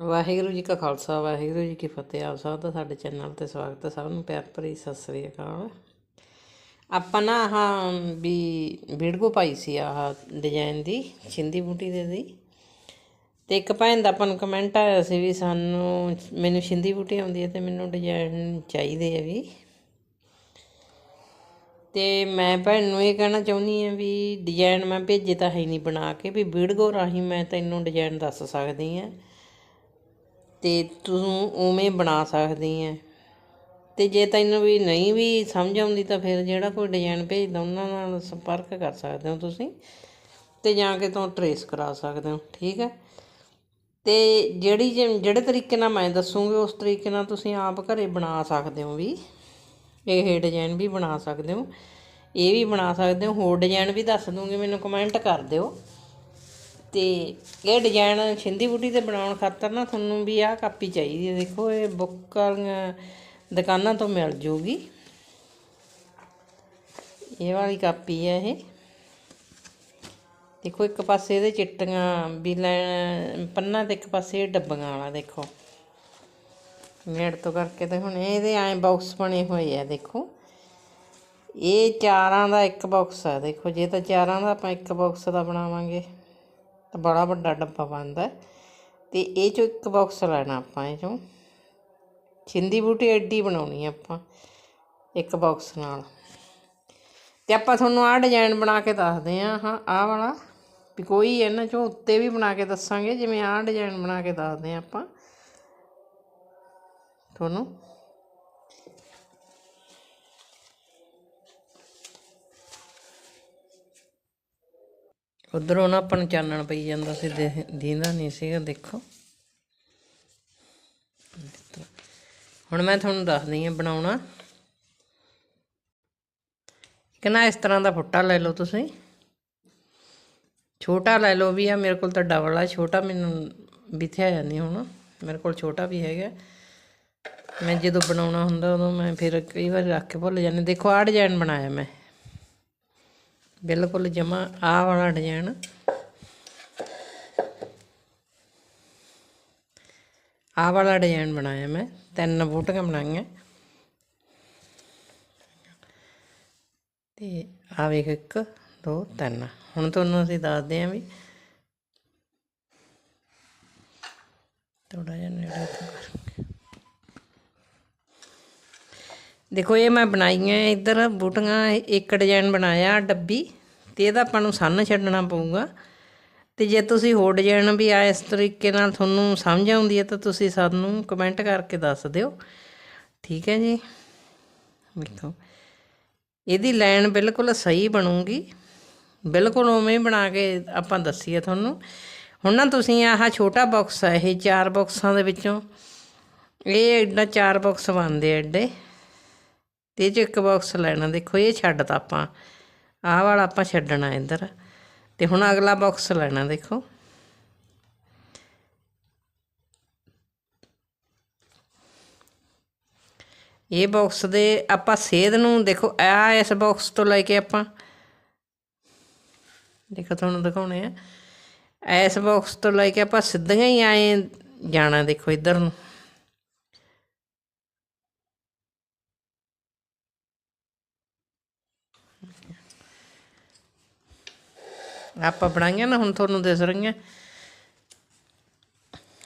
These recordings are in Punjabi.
ਵਾਹਿਗੁਰੂ ਜੀ ਕਾ ਖਾਲਸਾ, ਵਾਹਿਗੁਰੂ ਜੀ ਕੀ ਫਤਿਹ। ਆਪ ਸਭ ਦਾ ਸਾਡੇ ਚੈਨਲ ਤੇ ਸਵਾਗਤ ਹੈ। ਸਭ ਨੂੰ ਪਿਆਰ ਭਰੀ ਸਤਿ ਸ੍ਰੀ ਅਕਾਲ। ਆਪਾਂ ਨਾ ਆਹ ਵੀ ਵੀਡੀਓ ਪਾਈ ਸੀ ਆਹ ਡਿਜ਼ਾਈਨ ਦੀ, ਛਿੰਦੀ ਬੂਟੀ ਦੇ ਦੀ। ਤੇ ਇੱਕ ਭੈਣ ਦਾ ਆਪਾਂ ਨੂੰ ਕਮੈਂਟ ਆਇਆ ਸੀ ਵੀ ਸਾਨੂੰ ਮੈਨੂੰ ਛਿੰਦੀ ਬੂਟੀ ਆਉਂਦੀ ਹੈ ਤੇ ਮੈਨੂੰ ਡਿਜ਼ਾਈਨ ਚਾਹੀਦੇ ਆ ਵੀ। ਤੇ ਮੈਂ ਭੈਣ ਨੂੰ ਇਹ ਕਹਿਣਾ ਚਾਹੁੰਦੀ ਹਾਂ ਵੀ ਡਿਜ਼ਾਈਨ ਮੈਂ ਭੇਜੇ ਤਾਂ ਹੈ ਨਹੀਂ ਬਣਾ ਕੇ, ਵੀ ਵੀਡੀਓ ਰਾਹੀਂ ਮੈਂ ਤੈਨੂੰ ਡਿਜ਼ਾਈਨ ਦੱਸ ਸਕਦੀ ਹਾਂ। ਅਤੇ ਤੂੰ ਉਵੇਂ ਬਣਾ ਸਕਦੀ ਹੈ ਅਤੇ ਜੇ ਤੈਨੂੰ ਵੀ ਨਹੀਂ ਵੀ ਸਮਝ ਆਉਂਦੀ ਤਾਂ ਫਿਰ ਜਿਹੜਾ ਕੋਈ ਡਿਜ਼ਾਈਨ ਭੇਜਦਾ ਉਹਨਾਂ ਨਾਲ ਸੰਪਰਕ ਕਰ ਸਕਦੇ ਹੋ ਤੁਸੀਂ ਅਤੇ ਜਾਂ ਕੇ ਤੋਂ ਟਰੇਸ ਕਰਾ ਸਕਦੇ ਹੋ, ਠੀਕ ਹੈ? ਤੇ ਜਿਹੜੀ ਜਿ- ਜਿਹੜੇ ਤਰੀਕੇ ਨਾਲ ਮੈਂ ਦੱਸੂਗੀ, ਉਸ ਤਰੀਕੇ ਨਾਲ ਤੁਸੀਂ ਆਪ ਘਰੇ ਬਣਾ ਸਕਦੇ ਹੋ ਵੀ। ਇਹ ਡਿਜ਼ਾਈਨ ਵੀ ਬਣਾ ਸਕਦੇ ਹੋ, ਇਹ ਵੀ ਬਣਾ ਸਕਦੇ ਹੋ, ਹੋਰ ਡਿਜ਼ਾਈਨ ਵੀ ਦੱਸ ਦੂੰਗੀ, ਮੈਨੂੰ ਕਮੈਂਟ ਕਰ ਦਿਓ। ਤੇ ਇਹ ਡਿਜ਼ਾਈਨ ਛਿੰਦੀ ਬੂਟੀ ਤੇ ਬਣਾਉਣ ਖਾਤਰ ਨਾ ਤੁਹਾਨੂੰ ਵੀ ਆਹ ਕਾਪੀ ਚਾਹੀਦੀ ਹੈ। ਦੇਖੋ, ਇਹ ਬੁੱਕ ਵਾਲੀਆਂ ਦੁਕਾਨਾਂ ਤੋਂ ਮਿਲ ਜੂਗੀ। ਇਹ ਵਾਲੀ ਕਾਪੀ ਹੈ ਇਹ। ਦੇਖੋ, ਇੱਕ ਪਾਸੇ ਇਹਦੇ ਚਿੱਟੀਆਂ ਵੀ ਲੈਣ ਪੰਨਾ ਤੇ ਇੱਕ ਪਾਸੇ ਇਹ ਡੱਬੀਆਂ ਵਾਲਾ, ਦੇਖੋ। ਨੇੜ ਤੋਂ ਕਰਕੇ ਤੇ ਹੁਣ ਇਹਦੇ ਐਂ ਬਾਕਸ ਬਣੇ ਹੋਏ ਆ, ਦੇਖੋ। ਇਹ ਚਾਰਾਂ ਦਾ ਇੱਕ ਬਾਕਸ ਆ, ਦੇਖੋ। ਜੇ ਤਾਂ ਚਾਰਾਂ ਦਾ ਆਪਾਂ ਇੱਕ ਬਾਕਸ ਦਾ ਬਣਾਵਾਂਗੇ। ਤਾਂ ਬੜਾ ਵੱਡਾ ਡੱਬਾ ਬਣਦਾ ਅਤੇ ਇਹ ਚੋਂ ਇੱਕ ਬਾਕਸ ਲੈਣਾ ਆਪਾਂ ਇਹ ਚੋਂ। ਛਿੰਦੀ ਬੂਟੀ ਐਡੀ ਬਣਾਉਣੀ ਆਪਾਂ, ਇੱਕ ਬਾਕਸ ਨਾਲ। ਤੇ ਆਪਾਂ ਤੁਹਾਨੂੰ ਆਹ ਡਿਜ਼ਾਈਨ ਬਣਾ ਕੇ ਦੱਸਦੇ ਹਾਂ ਹਾਂ, ਆਹ ਵਾਲਾ। ਵੀ ਕੋਈ ਇਹਨਾਂ ਚੋਂ ਉੱਤੇ ਵੀ ਬਣਾ ਕੇ ਦੱਸਾਂਗੇ, ਜਿਵੇਂ ਆਹ ਡਿਜ਼ਾਈਨ ਬਣਾ ਕੇ ਦੱਸਦੇ ਹਾਂ ਆਪਾਂ। ਤੁਹਾਨੂੰ ਉਧਰੋਂ ਨਾ ਆਪਾਂ ਨੂੰ ਚਾਨਣ ਪਈ ਜਾਂਦਾ ਸੀ, ਦੇ- ਦੀਂਦਾ ਨਹੀਂ ਸੀਗਾ, ਦੇਖੋ। ਹੁਣ ਮੈਂ ਤੁਹਾਨੂੰ ਦੱਸਦੀ ਹਾਂ ਬਣਾਉਣਾ। ਇੱਕ ਨਾ ਇਸ ਤਰ੍ਹਾਂ ਦਾ ਫੁੱਟਾ ਲੈ ਲਓ ਤੁਸੀਂ। ਛੋਟਾ ਲੈ ਲਓ ਵੀ ਆ ਮੇਰੇ ਕੋਲ ਤਾਂ ਡਬਲ ਆ, ਛੋਟਾ ਮੈਨੂੰ ਵਿਥਿਆ ਜਾਂਦੀ ਹੁਣ। ਮੇਰੇ ਕੋਲ ਛੋਟਾ ਵੀ ਹੈਗਾ। ਮੈਂ ਜਦੋਂ ਬਣਾਉਣਾ ਹੁੰਦਾ, ਉਦੋਂ ਮੈਂ ਫਿਰ ਕਈ ਵਾਰ ਰੱਖ ਕੇ ਭੁੱਲ ਜਾਂਦੀ। ਦੇਖੋ ਆਹ ਡਿਜ਼ਾਈਨ ਬਣਾਇਆ ਮੈਂ। ਬਿਲਕੁਲ ਜਮਾ ਆ ਵਾਲਾ ਡਿਜ਼ਾਈਨ। ਆਹ ਵਾਲਾ ਡਿਜ਼ਾਈਨ ਬਣਾਇਆ ਮੈਂ, ਤਿੰਨ ਬੂਟੀਆਂ ਬਣਾਈਆਂ। ਤੇ ਆ ਵੇਖ ਇੱਕ, ਦੋ, ਤਿੰਨ। ਹੁਣ ਤੁਹਾਨੂੰ ਅਸੀਂ ਦੱਸਦੇ ਆਂ ਵੀ ਥੋੜਾ ਜਿਹਾ ਨੇੜੇ ਤੋਂ ਕਰਕੇ ਦੇਖੋ, ਇਹ ਮੈਂ ਬਣਾਈਆਂ ਇੱਧਰ, ਬੂਟੀਆਂ ਇੱਕ ਡਿਜ਼ਾਈਨ ਬਣਾਇਆ ਡੱਬੀ ਤੇ ਇਹਦਾ ਆਪਾਂ ਨੂੰ ਸੰਨ ਛੱਡਣਾ ਪਊਗਾ। ਤੇ ਜੇ ਤੁਸੀਂ ਹੋਰ ਡਿਜ਼ਾਈਨ ਵੀ ਆ ਇਸ ਤਰੀਕੇ ਨਾਲ ਤੁਹਾਨੂੰ ਸਮਝ ਆਉਂਦੀ ਹੈ ਤਾਂ ਤੁਸੀਂ ਸਾਨੂੰ ਕਮੈਂਟ ਕਰਕੇ ਦੱਸ ਦਿਓ। ਠੀਕ ਹੈ ਜੀ? ਵੇਖੋ, ਇਹਦੀ ਲਾਈਨ ਬਿਲਕੁਲ ਸਹੀ ਬਣੂਗੀ। ਬਿਲਕੁਲ ਉਵੇਂ ਬਣਾ ਕੇ ਆਪਾਂ ਦੱਸੀਏ ਤੁਹਾਨੂੰ। ਹੁਣ ਨਾ ਤੁਸੀਂ ਆਹ ਛੋਟਾ ਬਾਕਸ ਹੈ ਇਹ ਚਾਰ ਬਾਕਸਾਂ ਦੇ ਵਿੱਚੋਂ। ਇਹ ਐਡਾ ਚਾਰ ਬਾਕਸ ਬਣਦੇ ਆ ਐਡੇ। ਤੇ ਇਹ 'ਚ ਇੱਕ ਬਾਕਸ ਲੈਣਾ, ਦੇਖੋ ਇਹ ਛੱਡਤਾ ਆਪਾਂ, ਆਹ ਵਾਲਾ ਆਪਾਂ ਛੱਡਣਾ ਇੱਧਰ। ਤੇ ਹੁਣ ਅਗਲਾ ਬਾਕਸ ਲੈਣਾ, ਦੇਖੋ। ਇਹ ਬਾਕਸ ਦੇ ਆਪਾਂ ਸੇਧ ਨੂੰ, ਦੇਖੋ ਆ ਇਸ ਬਾਕਸ ਤੋਂ ਲੈ ਕੇ ਆਪਾਂ, ਦੇਖੋ ਤੁਹਾਨੂੰ ਦਿਖਾਉਣੇ ਆ। ਇਸ ਬਾਕਸ ਤੋਂ ਲੈ ਕੇ ਆਪਾਂ ਸਿੱਧੀਆਂ ਹੀ ਆਏ ਜਾਣਾ, ਦੇਖੋ ਇੱਧਰ ਨੂੰ। ਆਪਾਂ ਬਣਾਈਆਂ ਨਾ, ਹੁਣ ਤੁਹਾਨੂੰ ਦਿਸ ਰਹੀਆਂ।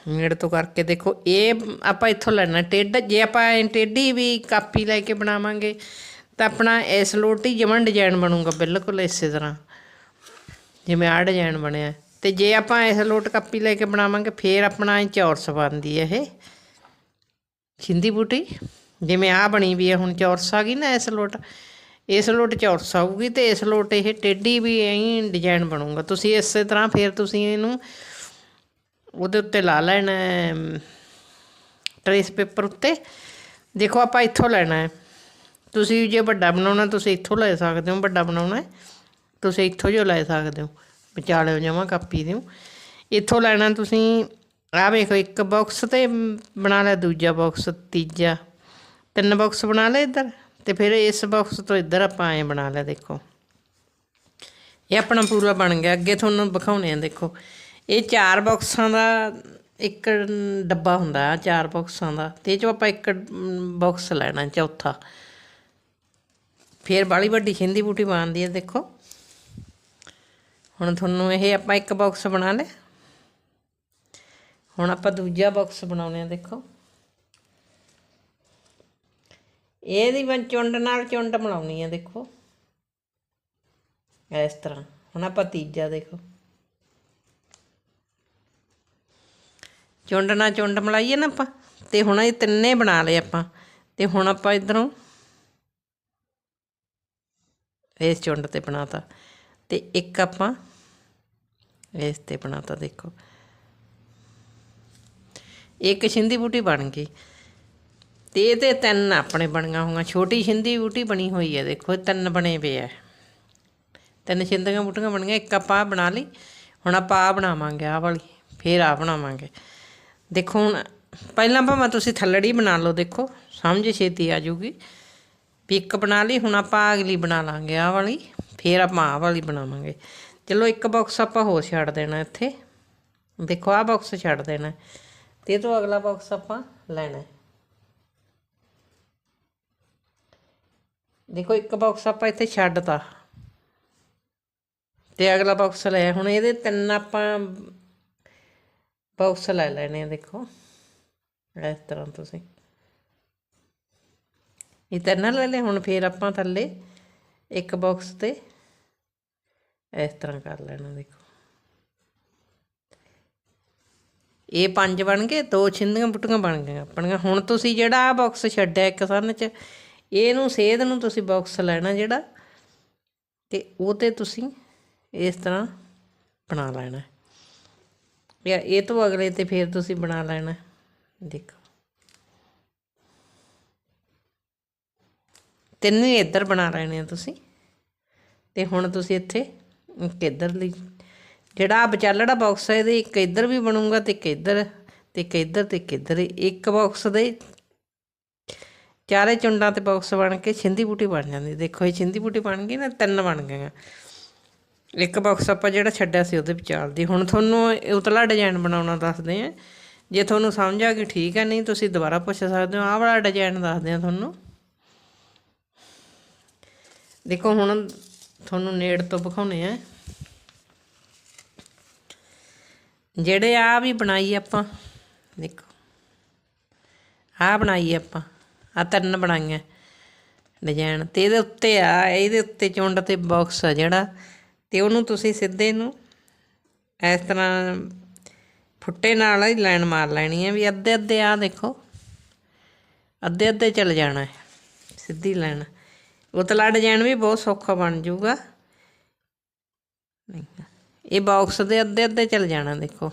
ਨੇੜੇ ਤੋਂ ਕਰਕੇ ਦੇਖੋ, ਇਹ ਆਪਾਂ ਇੱਥੋਂ ਲੈਣਾ ਟੇਢਾ ਜੇ ਆਪਾਂ ਟੇਢੀ ਵੀ ਕਾਪੀ ਲੈ ਕੇ ਬਣਾਵਾਂਗੇ, ਤਾਂ ਆਪਣਾ ਇਸ ਲੋਟੀ ਜਮਨ ਡਿਜ਼ਾਈਨ ਬਣੂਗਾ, ਬਿਲਕੁਲ ਇਸੇ ਤਰ੍ਹਾਂ। ਜਿਵੇਂ ਆਹ ਡਿਜ਼ਾਈਨ ਬਣਿਆ। ਤੇ ਜੇ ਆਪਾਂ ਇਸ ਲੋਟ ਕਾਪੀ ਲੈ ਕੇ ਬਣਾਵਾਂਗੇ, ਫੇਰ ਆਪਣਾ ਇਹ ਚੌਰਸ ਬਣਦੀ ਹੈ ਇਹ। ਛਿੰਦੀ ਬੂਟੀ, ਜਿਵੇਂ ਆਹ ਬਣੀ ਵੀ ਹੈ ਹੁਣ ਚੌਰਸ ਆ ਗਈ ਨਾ ਇਸ ਲੋਟ। ਇਸ ਲੋਟ ਚੌਰਸ ਆਊਗੀ ਤੇ ਇਸ ਲੋਟ ਇਹ ਟੇਢੀ ਵੀ ਐਂ ਡਿਜ਼ਾਈਨ ਬਣੂਗਾ। ਤੁਸੀਂ ਇਸੇ ਤਰ੍ਹਾਂ ਫਿਰ ਤੁਸੀਂ ਇਹਨੂੰ ਉਹਦੇ ਉੱਤੇ ਲਾ ਲੈਣਾ ਟਰੇਸ ਪੇਪਰ ਉੱਤੇ। ਦੇਖੋ ਆਪਾਂ ਇੱਥੋਂ ਲੈਣਾ ਹੈ। ਤੁਸੀਂ ਜੇ ਵੱਡਾ ਬਣਾਉਣਾ, ਤੁਸੀਂ ਇੱਥੋਂ ਲੈ ਸਕਦੇ ਹੋ। ਵੱਡਾ ਬਣਾਉਣਾ ਤੁਸੀਂ ਇੱਥੋਂ ਜੋ ਲੈ ਸਕਦੇ ਹੋ। ਵਿਚਾਲੇ ਜਮਾ ਕਾਪੀ ਦਿਓ। ਇੱਥੋਂ ਲੈਣਾ ਤੁਸੀਂ, ਆਹ ਵੇਖੋ, ਇੱਕ ਬਾਕਸ ਤੇ ਬਣਾ ਲਿਆ, ਦੂਜਾ ਬਾਕਸ ਤੀਜਾ। ਤਿੰਨ ਬਾਕਸ ਬਣਾ ਲਏ ਇੱਧਰ। ਤੇ ਫਿਰ ਇਸ ਬਾਕਸ ਤੋਂ ਇੱਧਰ ਆਪਾਂ ਐਂ ਬਣਾ ਲਿਆ, ਦੇਖੋ। ਇਹ ਆਪਣਾ ਪੂਰਾ ਬਣ ਗਿਆ, ਅੱਗੇ ਤੁਹਾਨੂੰ ਵਿਖਾਉਣੇ ਆ, ਦੇਖੋ। ਇਹ ਚਾਰ ਬਾਕਸਾਂ ਦਾ ਇੱਕ ਡੱਬਾ ਹੁੰਦਾ ਆ ਚਾਰ ਬਾਕਸਾਂ ਦਾ, ਤੇ ਇਹ ਚੋਂ ਆਪਾਂ ਇੱਕ ਬਾਕਸ ਲੈਣਾ, ਚੌਥਾ। ਫਿਰ ਬਾਲੀ ਵੱਡੀ ਛਿੰਦੀ ਬੂਟੀ ਬਣਦੀ ਹੈ ਦੇਖੋ। ਹੁਣ ਤੁਹਾਨੂੰ ਇਹ ਆਪਾਂ ਇੱਕ ਬਾਕਸ ਬਣਾ ਲਿਆ। ਹੁਣ ਆਪਾਂ ਦੂਜਾ ਬਾਕਸ ਬਣਾਉਣੇ ਆ, ਦੇਖੋ। ਇਹਦੀ ਮੈਂ ਚੁੰਡ ਨਾਲ ਚੁੰਡ ਬਣਾਉਣੀ ਆ ਦੇਖੋ ਇਸ ਤਰ੍ਹਾਂ ਹੁਣ ਆਪਾਂ ਤੀਜਾ ਦੇਖੋ ਚੁੰਡ ਨਾਲ ਚੁੰਡ ਮਲਾਈਏ ਨਾ ਆਪਾਂ ਤੇ ਹੁਣ ਇਹ ਤਿੰਨੇ ਬਣਾ ਲਏ ਆਪਾਂ ਤੇ ਹੁਣ ਆਪਾਂ ਇਧਰੋਂ ਇਸ ਚੁੰਡ ਤੇ ਬਣਾਤਾ ਤੇ ਇੱਕ ਆਪਾਂ ਇਸ ਤੇ ਬਣਾਤਾ ਦੇਖੋ ਇੱਕ ਛਿੰਦੀ ਬੂਟੀ ਬਣ ਗਈ ਤੇ ਇਹ ਤੇ ਤਿੰਨ ਆਪਣੇ ਬਣੀਆਂ ਹੋਈਆਂ। ਛੋਟੀ ਛਿੰਦੀ ਬੂਟੀ ਬਣੀ ਹੋਈ ਹੈ, ਦੇਖੋ ਤਿੰਨ ਬਣੇ ਪਏ ਆ। ਤਿੰਨ ਛਿੰਦੀਆਂ ਬੂਟੀਆਂ ਬਣੀਆਂ, ਇੱਕ ਆਪਾਂ ਆਹ ਬਣਾ ਲਈ, ਹੁਣ ਆਪਾਂ ਆ ਬਣਾਵਾਂਗੇ, ਆਹ ਵਾਲੀ, ਫੇਰ ਆ ਬਣਾਵਾਂਗੇ। ਦੇਖੋ ਹੁਣ, ਪਹਿਲਾਂ ਭਾਵੇਂ ਤੁਸੀਂ ਥੱਲੜੀ ਬਣਾ ਲਓ, ਦੇਖੋ, ਸਮਝ ਛੇਤੀ ਆ ਜੂਗੀ ਵੀ ਇੱਕ ਬਣਾ ਲਈ, ਹੁਣ ਆਪਾਂ ਅਗਲੀ ਬਣਾ ਲਾਂਗੇ, ਆਹ ਵਾਲੀ, ਫੇਰ ਆਪਾਂ ਆਹ ਵਾਲੀ ਬਣਾਵਾਂਗੇ। ਚਲੋ ਇੱਕ ਬਾਕਸ ਆਪਾਂ ਹੋਰ ਛੱਡ ਦੇਣਾ ਇੱਥੇ। ਦੇਖੋ ਆਹ ਬਾਕਸ ਛੱਡ ਦੇਣਾ। ਤੇ ਇਹ ਤੋਂ ਅਗਲਾ ਬਾਕਸ ਆਪਾਂ ਲੈਣਾ। ਦੇਖੋ ਇੱਕ ਬਾਕਸ ਆਪਾਂ ਇੱਥੇ ਛੱਡਤਾ। ਤੇ ਅਗਲਾ ਬਾਕਸ ਲਿਆ ਹੁਣ ਇਹਦੇ ਤਿੰਨ ਆਪਾਂ ਬਾਕਸ ਲੈ ਲੈਣੇ ਆ, ਦੇਖੋ। ਇਸ ਤਰ੍ਹਾਂ ਤੁਸੀਂ। ਇਹ ਤਿੰਨ ਲੈ ਲੈ ਹੁਣ ਫੇਰ ਆਪਾਂ ਥੱਲੇ ਇੱਕ ਬਾਕਸ ਤੇ ਇਸ ਤਰ੍ਹਾਂ ਕਰ ਲੈਣਾ, ਦੇਖੋ। ਇਹ ਪੰਜ ਬਣ ਗਏ, ਦੋ ਛਿੰਦੀਆਂ ਬੁੱਟੀਆਂ ਬਣ ਗਈਆਂ ਆਪਣੀਆਂ। ਹੁਣ ਤੁਸੀਂ ਜਿਹੜਾ ਆ ਬਾਕਸ ਛੱਡਿਆ ਇੱਕ ਸਨ ਚ ਇਹਨੂੰ ਸੇਧ ਨੂੰ ਤੁਸੀਂ ਬਾਕਸ ਲੈਣਾ ਜਿਹੜਾ ਤੇ ਉਹ ਤੇ ਤੁਸੀਂ ਇਸ ਤਰ੍ਹਾਂ ਬਣਾ ਲੈਣਾ। ਜਾਂ ਇਹ ਤੋਂ ਅਗਲੇ ਤੇ ਫਿਰ ਤੁਸੀਂ ਬਣਾ ਲੈਣਾ। ਦੇਖੋ। ਤਿੰਨ ਹੀ ਇੱਧਰ ਬਣਾ ਲੈਣੇ ਆ ਤੁਸੀਂ। ਤੇ ਹੁਣ ਤੁਸੀਂ ਇੱਥੇ ਇੱਕ ਇੱਧਰ ਲਈ। ਜਿਹੜਾ ਵਿਚਾਲੜਾ ਬਾਕਸ ਹੈ ਇਹਦੇ ਇੱਕ ਇੱਧਰ ਵੀ ਬਣੂਗਾ ਤੇ ਇੱਕ ਇੱਧਰ, ਤੇ ਇੱਕ ਇੱਧਰ ਤੇ ਇੱਕ ਇੱਧਰ। ਇੱਕ ਬਾਕਸ ਦੇ ਚਾਰੇ ਚੁੰਡਾਂ ਤੇ ਬਾਕਸ ਬਣ ਕੇ ਛਿੰਦੀ ਬੂਟੀ ਬਣ ਜਾਂਦੀ। ਦੇਖੋ, ਇਹ ਛਿੰਦੀ ਬੂਟੀ ਬਣ ਗਈ ਨਾ, ਤਿੰਨ ਬਣ ਗਈਆਂ। ਇੱਕ ਬਾਕਸ ਆਪਾਂ ਜਿਹੜਾ ਛੱਡਿਆ ਸੀ, ਉਹਦੇ ਵਿਚਾਲਦੀ ਹੁਣ ਤੁਹਾਨੂੰ ਉਤਲਾ ਡਿਜ਼ਾਈਨ ਬਣਾਉਣਾ ਦੱਸਦੇ ਆ ਜੇ ਤੁਹਾਨੂੰ ਸਮਝ ਆ ਗਈ, ਠੀਕ ਹੈ ਨਹੀਂ ਤੁਸੀਂ ਦੁਬਾਰਾ ਪੁੱਛ ਸਕਦੇ ਹੋ। ਆਹ ਵਾਲਾ ਡਿਜ਼ਾਈਨ ਦੱਸਦੇ ਆ ਤੁਹਾਨੂੰ। ਦੇਖੋ, ਹੁਣ ਤੁਹਾਨੂੰ ਨੇੜ ਤੋਂ ਵਿਖਾਉਣੇ ਆ। ਜਿਹੜੇ ਆ ਵੀ ਬਣਾਈ ਆਪਾਂ, ਦੇਖੋ। ਆ ਬਣਾਈ ਆਪਾਂ। ਆ ਤਿੰਨ ਬਣਾਈਆਂ। ਡਿਜ਼ਾਈਨ ਤੇ ਇਹਦੇ ਉੱਤੇ ਆ, ਇਹਦੇ ਉੱਤੇ ਚੁੰਡ ਤੇ ਬਾਕਸ ਆ ਜਿਹੜਾ, ਤੇ ਉਹਨੂੰ ਤੁਸੀਂ ਸਿੱਧੇ ਨੂੰ ਇਸ ਤਰ੍ਹਾਂ ਫੁੱਟੇ ਨਾਲ ਹੀ ਲਾਈਨ ਮਾਰ ਲੈਣੀ ਹੈ ਵੀ ਅੱਧੇ ਅੱਧੇ ਆ ਦੇਖੋ, ਅੱਧੇ ਅੱਧੇ ਚੱਲ ਜਾਣਾ ਹੈ, ਸਿੱਧੀ ਲਾਈਨ। ਉਤਲਾ ਡਿਜ਼ਾਈਨ ਵੀ ਬਹੁਤ ਸੌਖਾ ਬਣ ਜਾਊਗਾ। ਇਹ ਬਾਕਸ ਦੇ ਅੱਧੇ ਅੱਧੇ ਚੱਲ ਜਾਣਾ ਦੇਖੋ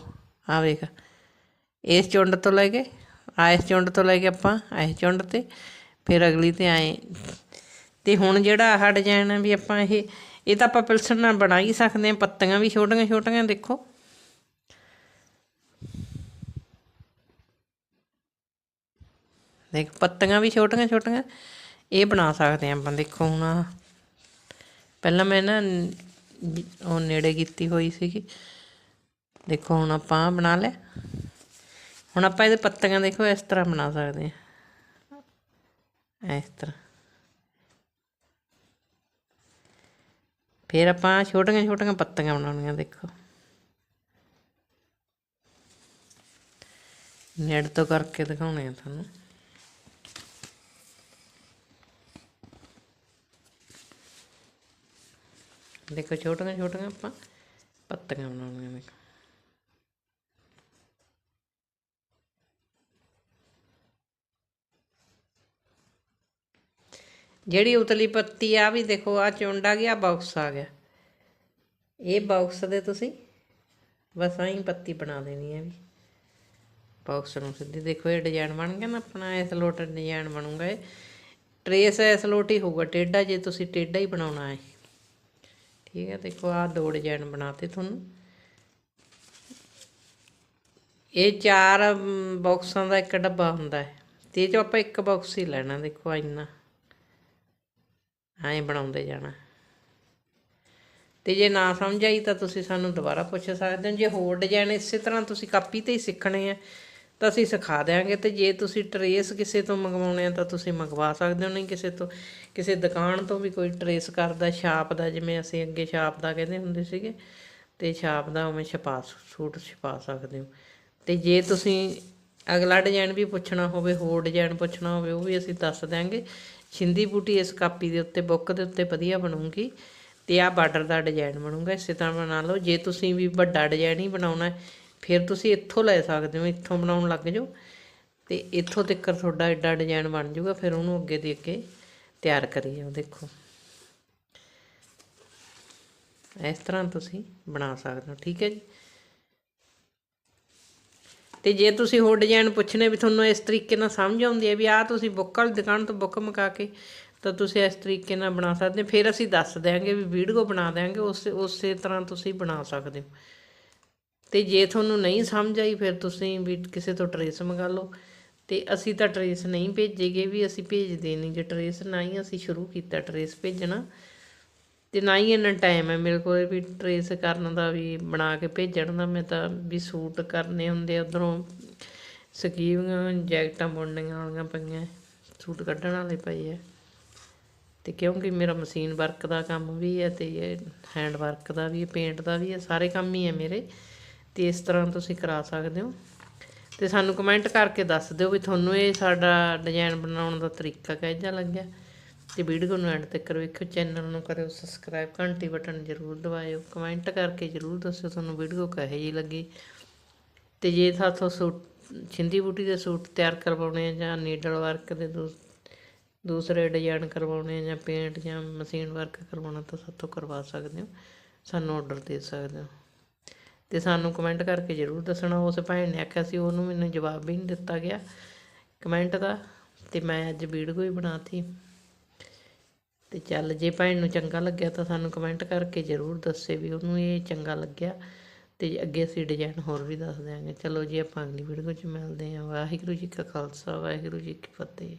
ਆ ਵੇਖ, ਇਸ ਚੁੰਡ ਤੋਂ ਲੈ ਕੇ ਇਸ ਚੁੰਡ ਤੋਂ ਲੈ ਕੇ ਆਪਾਂ ਇਸ ਚੁੰਡ ਤੇ, ਫਿਰ ਅਗਲੀ ਤੇ ਆਏ। ਤੇ ਹੁਣ ਜਿਹੜਾ ਆਹ ਡਿਜ਼ਾਈਨ ਹੈ ਵੀ ਆਪਾਂ ਇਹ ਇਹ ਤਾਂ ਆਪਾਂ ਪਿਲਸਣ ਨਾਲ ਬਣਾ ਹੀ ਸਕਦੇ ਹਾਂ, ਪੱਤੀਆਂ ਵੀ ਛੋਟੀਆਂ ਛੋਟੀਆਂ, ਦੇਖੋ। ਦੇਖ, ਪੱਤੀਆਂ ਵੀ ਛੋਟੀਆਂ ਛੋਟੀਆਂ, ਇਹ ਬਣਾ ਸਕਦੇ ਹਾਂ ਆਪਾਂ, ਦੇਖੋ ਹੁਣ ਆਹ। ਪਹਿਲਾਂ ਮੈਂ ਨਾ ਉਹ ਨੇੜੇ ਕੀਤੀ ਹੋਈ ਸੀਗੀ। ਦੇਖੋ ਹੁਣ ਆਪਾਂ ਬਣਾ ਲਿਆ। ਹੁਣ ਆਪਾਂ ਇਹਦੇ ਪੱਤੀਆਂ ਦੇਖੋ, ਇਸ ਤਰ੍ਹਾਂ ਬਣਾ ਸਕਦੇ ਹਾਂ। ਇਸ ਤਰ੍ਹਾਂ। ਫਿਰ ਆਪਾਂ ਛੋਟੀਆਂ ਛੋਟੀਆਂ ਪੱਤੀਆਂ ਬਣਾਉਣੀਆਂ, ਦੇਖੋ। ਨੇੜ ਤੋਂ ਕਰਕੇ ਦਿਖਾਉਣੇ ਆ ਤੁਹਾਨੂੰ। ਦੇਖੋ, ਛੋਟੀਆਂ ਛੋਟੀਆਂ ਆਪਾਂ ਪੱਤੀਆਂ ਬਣਾਉਣੀਆਂ, ਦੇਖੋ। ਜਿਹੜੀ ਉਤਲੀ ਪੱਤੀ ਆ ਵੀ ਦੇਖੋ ਆ ਚੁੰਡਾ ਆ ਗਿਆ ਬਾਕਸ ਆ ਗਿਆ। ਇਹ ਬਾਕਸ ਦੇ ਤੁਸੀਂ ਬਸ ਆਹੀਂ ਪੱਤੀ ਬਣਾ ਦੇਣੀ ਹੈ ਵੀ। ਬਾਕਸ ਨੂੰ ਸਿੱਧੀ ਦੇਖੋ ਇਹ ਡਿਜ਼ਾਈਨ ਬਣ ਗਿਆ ਨਾ ਆਪਣਾ ਇਸ ਲੋਟ ਡਿਜ਼ਾਈਨ ਬਣੂਗਾ ਇਹ। ਟਰੇਸ ਇਸ ਲੋਟ ਹੀ ਹੋਊਗਾ ਟੇਢਾ ਜੇ ਤੁਸੀਂ ਟੇਢਾ ਹੀ ਬਣਾਉਣਾ ਹੈ। ਠੀਕ ਹੈ ਦੇਖੋ ਆਹ ਦੋ ਡਿਜ਼ਾਈਨ ਬਣਾਤੇ ਤੁਹਾਨੂੰ। ਇਹ ਚਾਰ ਮ, ਬਾਕਸਾਂ ਦਾ ਇੱਕ ਡੱਬਾ ਹੁੰਦਾ ਹੈ। ਤੇ ਇਹ ਚੋਂ ਆਪਾਂ ਇੱਕ ਬਾਕਸ ਹੀ ਲੈਣਾ ਦੇਖੋ ਇੰਨਾ। ਐਂ ਬਣਾਉਂਦੇ ਜਾਣਾ। ਤੇ ਜੇ ਨਾ ਸਮਝ ਆਈ ਤਾਂ ਤੁਸੀਂ ਸਾਨੂੰ ਦੁਬਾਰਾ ਪੁੱਛ ਸਕਦੇ ਹੋ। ਜੇ ਹੋਰ ਡਿਜ਼ਾਈਨ ਇਸੇ ਤਰ੍ਹਾਂ ਤੁਸੀਂ ਕਾਪੀ ਤੇ ਹੀ ਸਿੱਖਣੇ ਆ, ਤਾਂ ਅਸੀਂ ਸਿਖਾ ਦਿਆਂਗੇ। ਤੇ ਜੇ ਤੁਸੀਂ ਟਰੇਸ ਕਿਸੇ ਤੋਂ ਮੰਗਵਾਉਣੇ ਆ, ਤਾਂ ਤੁਸੀਂ ਮੰਗਵਾ ਸਕਦੇ ਹੋ। ਨਹੀਂ ਕਿਸੇ ਤੋਂ, ਕਿਸੇ ਦੁਕਾਨ ਤੋਂ ਵੀ ਕੋਈ ਟਰੇਸ ਕਰਦਾ, ਛਾਪ ਦਾ, ਜਿਵੇਂ ਅਸੀਂ ਅੱਗੇ ਛਾਪ ਦਾ ਕਹਿੰਦੇ ਹੁੰਦੇ ਸੀਗੇ, ਤੇ ਛਾਪ ਦਾ ਉਵੇਂ ਛਪਾ, ਸੂਟ ਛਪਾ ਸਕਦੇ ਹੋ। ਤੇ ਜੇ ਤੁਸੀਂ ਅਗਲਾ ਡਿਜ਼ਾਈਨ ਵੀ ਪੁੱਛਣਾ ਹੋਵੇ, ਹੋਰ ਡਿਜ਼ਾਈਨ ਪੁੱਛਣਾ ਹੋਵੇ, ਉਹ ਵੀ ਅਸੀਂ ਦੱਸ ਦਿਆਂਗੇ। ਛਿੰਦੀ ਬੂਟੀ ਇਸ ਕਾਪੀ ਦੇ ਉੱਤੇ, ਬੁੱਕ ਦੇ ਉੱਤੇ ਵਧੀਆ ਬਣੂਗੀ ਤੇ ਆਹ ਬਾਰਡਰ ਦਾ ਡਿਜ਼ਾਈਨ ਬਣੂਗਾ। ਇਸੇ ਤਰ੍ਹਾਂ ਬਣਾ ਲਓ। ਜੇ ਤੁਸੀਂ ਵੀ ਵੱਡਾ ਡਿਜ਼ਾਈਨ ਹੀ ਬਣਾਉਣਾ ਫਿਰ ਤੁਸੀਂ ਇੱਥੋਂ ਲੈ ਸਕਦੇ ਹੋ, ਇੱਥੋਂ ਬਣਾਉਣ ਲੱਗ ਜਾਓ ਤੇ ਇੱਥੋਂ ਤੱਕ ਤੁਹਾਡਾ ਐਡਾ ਡਿਜ਼ਾਈਨ ਬਣ ਜਾਊਗਾ, ਫਿਰ ਉਹਨੂੰ ਅੱਗੇ ਦੇ ਅੱਗੇ ਤਿਆਰ ਕਰੀ ਜਾਓ ਦੇਖੋ। ਇਸ ਤਰ੍ਹਾਂ ਤੁਸੀਂ ਬਣਾ ਸਕਦੇ ਹੋ। ਠੀਕ ਹੈ ਜੀ? ਤੇ ਜੇ ਤੁਸੀਂ ਹੋਰ ਡਿਜ਼ਾਈਨ ਪੁੱਛਣੇ ਵੀ ਤੁਹਾਨੂੰ ਇਸ ਤਰੀਕੇ ਨਾਲ ਸਮਝ ਆਉਂਦੀ ਹੈ ਵੀ ਆਹ ਤੁਸੀਂ ਬੁੱਕ ਵਾਲੀ ਦੁਕਾਨ ਤੋਂ ਬੁੱਕ ਮਕਾ ਕੇ ਤਾਂ ਤੁਸੀਂ ਇਸ ਤਰੀਕੇ ਨਾਲ ਬਣਾ ਸਕਦੇ ਹੋ। ਫਿਰ ਅਸੀਂ ਦੱਸ ਦਿਆਂਗੇ ਵੀ ਵੀਡੀਓ ਬਣਾ ਦਿਆਂਗੇ, ਉਸੇ ਉਸੇ ਤਰ੍ਹਾਂ ਤੁਸੀਂ ਬਣਾ ਸਕਦੇ ਹੋ। ਤੇ ਜੇ ਤੁਹਾਨੂੰ ਨਹੀਂ ਸਮਝ ਆਈ, ਫਿਰ ਤੁਸੀਂ ਵੀ ਕਿਸੇ ਤੋਂ ਟਰੇਸ ਮੰਗਾ ਲਓ। ਤੇ ਅਸੀਂ ਤਾਂ ਟਰੇਸ ਨਹੀਂ ਭੇਜੇਗੇ ਵੀ ਅਸੀਂ ਭੇਜਦੇ ਨਹੀਂ। ਜੇ ਟਰੇਸ ਨਾ ਹੀ ਅਸੀਂ ਸ਼ੁਰੂ ਕੀਤਾ ਟਰੇਸ ਭੇਜਣਾ। ਤੇ ਨਾ ਹੀ ਇੰਨਾ ਟਾਈਮ ਹੈ, ਮੇਰੇ ਕੋਲ ਵੀ ਟਰੇਸ ਕਰਨ ਦਾ, ਵੀ ਬਣਾ ਕੇ ਭੇਜਣ ਦਾ, ਮੈਂ ਤਾਂ ਵੀ ਸੂਟ ਕਰਨੇ ਹੁੰਦੇ ਉਧਰੋਂ। ਸਕੀਵੀਆਂ, ਜੈਕਟਾਂ ਬੁਣਨੀਆਂ ਵਾਲੀਆਂ ਪਈਆਂ ਸੂਟ ਕੱਢਣ ਵਾਲੇ ਪਏ ਆ। ਤੇ ਕਿਉਂਕਿ ਮੇਰਾ ਮਸ਼ੀਨ ਵਰਕ ਦਾ ਕੰਮ ਵੀ ਹੈ ਤੇ ਇਹ ਹੈਂਡ ਵਰਕ ਦਾ ਵੀ ਹੈ ਪੇਂਟ ਦਾ ਵੀ ਹੈ ਸਾਰੇ ਕੰਮ ਹੀ ਹੈ ਮੇਰੇ। ਤੇ ਇਸ ਤਰ੍ਹਾਂ ਤੁਸੀਂ ਕਰਾ ਸਕਦੇ ਹੋ। ਤੇ ਸਾਨੂੰ ਕਮੈਂਟ ਕਰਕੇ ਦੱਸ ਦਿਓ ਵੀ ਤੁਹਾਨੂੰ ਇਹ ਸਾਡਾ ਡਿਜ਼ਾਈਨ ਬਣਾਉਣ ਦਾ ਤਰੀਕਾ ਕਿਹੋ ਜਿਹਾ ਲੱਗਿਆ। ਤੇ ਵੀਡੀਓ ਨੂੰ ਐਂਡ ਤੱਕ ਵੇਖਿਓ, ਚੈਨਲ ਨੂੰ ਕਰਿਓ ਸਬਸਕ੍ਰਾਈਬ ਘੰਟੀ ਬਟਨ ਜ਼ਰੂਰ ਦਬਾਇਓ ਕਮੈਂਟ ਕਰਕੇ ਜ਼ਰੂਰ ਦੱਸਿਓ ਤੁਹਾਨੂੰ ਵੀਡੀਓ ਕਹੇ ਜਿਹੀ ਲੱਗੀ। ਤੇ ਜੇ ਸਾਥੋਂ ਸੂਟ, ਛਿੰਦੀ ਬੂਟੀ ਦੇ ਸੂਟ ਤਿਆਰ ਕਰਵਾਉਣੇ ਆ ਜਾਂ ਨੀਡਲ ਵਰਕ ਦੇ ਦੂ- ਦੂਸਰੇ ਡਿਜ਼ਾਈਨ ਕਰਵਾਉਣੇ ਆ ਜਾਂ ਪੇਂਟ ਜਾਂ ਮਸ਼ੀਨ ਵਰਕ ਕਰਵਾਉਣਾ ਤਾਂ ਸਾਥੋਂ ਕਰਵਾ ਸਕਦੇ ਹੋ, ਸਾਨੂੰ ਆਰਡਰ ਦੇ ਸਕਦੇ ਹੋ। ਤੇ ਸਾਨੂੰ ਕਮੈਂਟ ਕਰਕੇ ਜ਼ਰੂਰ ਦੱਸਣਾ, ਉਸ ਭੈਣ ਨੇ ਆਖਿਆ ਸੀ, ਉਹਨੂੰ ਮੈਨੂੰ ਜਵਾਬ ਵੀ ਨਹੀਂ ਦਿੱਤਾ ਗਿਆ। ਕਮੈਂਟ ਦਾ, ਤੇ ਮੈਂ ਅੱਜ ਵੀਡੀਓ ਹੀ ਬਣਾਤੀ। ਤੇ ਚੱਲ ਜੇ ਭੈਣ ਨੂੰ ਚੰਗਾ ਲੱਗਿਆ ਤਾਂ ਸਾਨੂੰ ਕਮੈਂਟ ਕਰਕੇ ਜ਼ਰੂਰ ਦੱਸੇ ਵੀ ਉਹਨੂੰ ਇਹ ਚੰਗਾ ਲੱਗਿਆ। ਤੇ ਅੱਗੇ ਅਸੀਂ ਡਿਜ਼ਾਈਨ ਹੋਰ ਵੀ ਦੱਸ ਦਿਆਂਗੇ। ਚਲੋ ਜੀ, ਆਪਾਂ ਅਗਲੀ ਵੀਡੀਓ 'ਚ ਮਿਲਦੇ ਹਾਂ। ਵਾਹਿਗੁਰੂ ਜੀ ਕਾ ਖਾਲਸਾ, ਵਾਹਿਗੁਰੂ ਜੀ ਕੀ ਫਤਿਹ।